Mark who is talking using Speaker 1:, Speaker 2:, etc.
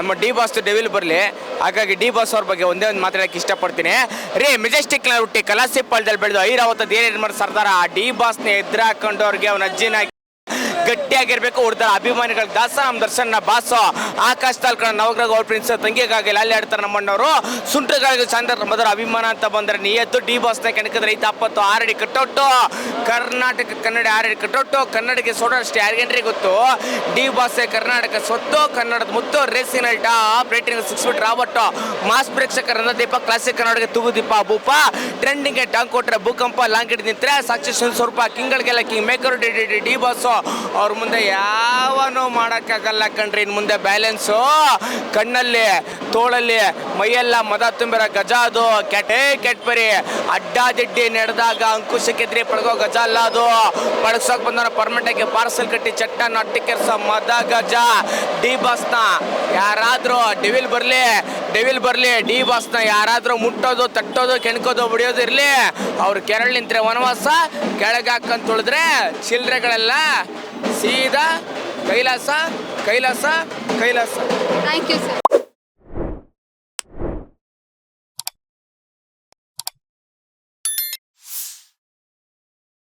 Speaker 1: ನಮ್ಮ D boss devil ಬರಲಿ. ಹಾಗಾಗಿ ಡಿ ಬಾಸ್ ಅವ್ರ ಬಗ್ಗೆ ಒಂದೇ ಒಂದು ಮಾತಾಡಕ್ಕೆ ಇಷ್ಟಪಡ್ತೀನಿ. ರೀ ಮೆಜೆಸ್ಟಿಕ್ನ ಹುಟ್ಟಿ ಕಲಾಸಿಪಾಳ್ದಲ್ಲಿ ಬೆಳೆದು ಐರಾವತ್ ಏನೇನು ಮಾಡಿ ಸರ್ದಾರ ಆ ಡಿ ಬಾಸ್ನ ಎದುರು ಹಾಕೊಂಡು ಅವ್ರಿಗೆ ಅವನ ಅಜ್ಜಿನ ಗಟ್ಟಿಯಾಗಿರ್ಬೇಕು ಉಡ್ದ ಅಭಿಮಾನಿಗಳ ದಾಸ ನಮ್ಮ ದರ್ಶನ ಬಾಸ ಆಕಾಶ ಕಣ ನವಗ್ರಹ ಗೌಡ್ ಪ್ರಿನ್ಸ್ ತಂಗಿಗಾಗಿ ಅಲ್ಲಿ ಆಡ್ತಾರೆ ನಮ್ಮಣ್ಣವರು ಸುಂಟಗಳಿಗೆ ಚಂದ್ರ ಮೊದಲ ಅಭಿಮಾನ ಅಂತ ಬಂದ್ರೆ ನಿಯತ್ತು ಡಿ ಬಾಸ್ನ ಕೆಣಕಿದ್ರೆ ಐತ ಅಪ್ಪತ್ತು ಆರಡಿ ಕಟ್ಟೊಟ್ಟು ಕರ್ನಾಟಕ ಕನ್ನಡ ಆರಡಿ ಕಟ್ಟೊಟ್ಟು ಕನ್ನಡಕ್ಕೆ ಸೋಡಷ್ಟು ಯಾರಿಗೇನ್ರಿ ಗೊತ್ತು ಡಿ ಬಾಸ್ ಕರ್ನಾಟಕ ಸ್ವತ್ತು ಕನ್ನಡದ ಮುತ್ತು racing top rating six feet Robert mass ಪ್ರೇಕ್ಷಕರ ದೀಪ ಕ್ಲಾಸಿಕ್ ಕನ್ನಡಕ್ಕೆ ತೂಗು ದೀಪ ಭೂಪ ಟ್ರೆಂಡಿಂಗ್ಗೆ ಟಾಂಗ್ ಕೊಟ್ರೆ ಭೂಕಂಪ ಲಾಂಗ್ ಹಿಡಿದು ನಿಂತ್ರೆ ಸಾಕ್ಷಿ ಸ್ವಲ್ಪ ಕಿಂಗ್ಗಳಿಗೆಲ್ಲ king maker D D D boss ಅವ್ರ ಮುಂದೆ ಯಾವನೂ ಮಾಡೋಕ್ಕಾಗಲ್ಲ ಕಣ್ರಿ. ಇನ್ನು ಮುಂದೆ ಬ್ಯಾಲೆನ್ಸು. ಕಣ್ಣಲ್ಲಿ, ತೋಳಲ್ಲಿ, ಮೈಯೆಲ್ಲ ಮದ ತುಂಬಿರೋ ಗಜ ಅದು. ಕೆಟೇ ಕೆಟ್ಪರಿ. ಅಡ್ಡಾದಿಡ್ಡಿ ನಡೆದಾಗ ಅಂಕುಶಕ್ಕಿದ್ರಿ ಪಡ್ಗೋ ಗಜ ಅಲ್ಲ ಅದು. ಪಳಗ್ಸೋಕೆ ಬಂದವನ ಪರ್ಮನೆಂಟಾಗಿ ಪಾರ್ಸಲ್ ಕಟ್ಟಿ ಚಟ್ಟನ್ನು ಅಟ್ಟಿ ಕೆರ್ಸ ಮದ ಗಜ. ಡಿ ಬಸ್ನ ಯಾರಾದರೂ ಡಿವಿಲ್ ಬರಲಿ. ಡೆವಿಲ್ ಬರಲಿ ಡಿ ಬಾಸ್ನ ಯಾರಾದರೂ ಮುಟ್ಟೋದು, ತಟ್ಟೋದು, ಕೆಣಕೋದು ಬಿಡಿಯೋದು ಇರಲಿ. ಅವ್ರು ಕೆರಳು ನಿಂತ್ರೆ ವನವಾಸ, ಕೆಳಗೆ ಉಳಿದ್ರೆ ಚಿಲ್ಲರೆಗಳೆಲ್ಲ ಸೀದಾ Kailasa Kailasa Kailasa.
Speaker 2: Thank you sir